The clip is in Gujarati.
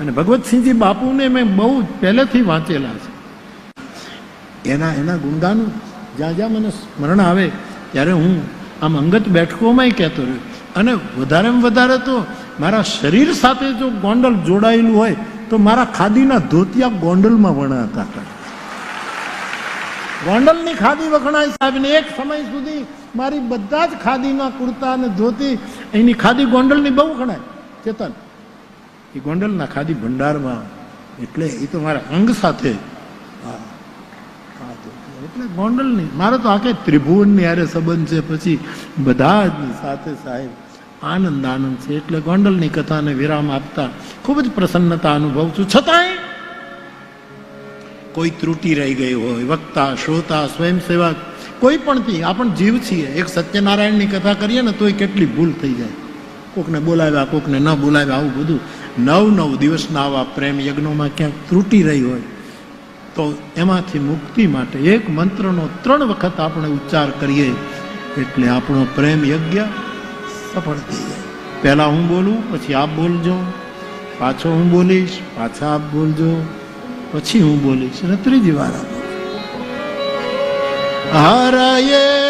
અને ભગવતસિંહજી બાપુને મેં બહુ પહેલેથી વાંચેલા છે. એના એના ગુણગાનો જ્યાં જ્યાં મને સ્મરણ આવે ત્યારે હું આમ અંગત બેઠકોમાંય કહેતો રહ્યો. અને વધારેમાં વધારે તો મારા શરીર સાથે જો ગોંડલ જોડાયેલું હોય તો મારા ખાદીના ધોતિયા ગોંડલમાં વણાતા હતા. ગોંડલની ખાદી વખણાય સાહેબને એક સમય સુધી મારી બધા જ ખાદીના કુર્તા અને ધોતી એની ખાદી ગોંડલની બહુ વખણાય. ચેતન એ ગોંડલના ખાદી ભંડારમાં એટલે એ તો મારા અંગ સાથે. એટલે ગોંડલની, મારો તો આખે ત્રિભુવનની યારે સંબંધ છે. પછી બધા જ સાથે સાહેબ આનંદ આનંદ છે. એટલે ગોંડલની કથાને વિરામ આપતા ખૂબ જ પ્રસન્નતા અનુભવ છું. છતાંય કોઈ ત્રુટી રહી ગઈ હોય, વક્તા, શ્રોતા, સ્વયંસેવક, કોઈ પણથી આપણ જીવ છીએ. એક સત્યનારાયણની કથા કરીએ ને તોય કેટલી ભૂલ થઈ જાય. કોકને બોલાવ્યા, કોકને ન બોલાવ્યા, આવું બધું. નવ નવ દિવસના આવા પ્રેમ યજ્ઞોમાં ક્યાંક ત્રુટી રહી હોય, તો એમાંથી મુક્તિ માટે એક મંત્રનો ત્રણ વખત આપણે ઉચ્ચાર કરીએ, એટલે આપણો પ્રેમ યજ્ઞ સફળ થઈ જાય. પહેલાં હું બોલું, પછી આપ બોલજો, પાછો હું બોલીશ, પાછા આપ બોલજો, પછી હું બોલીશ. અને ત્રીજી વાર આપ હરાયે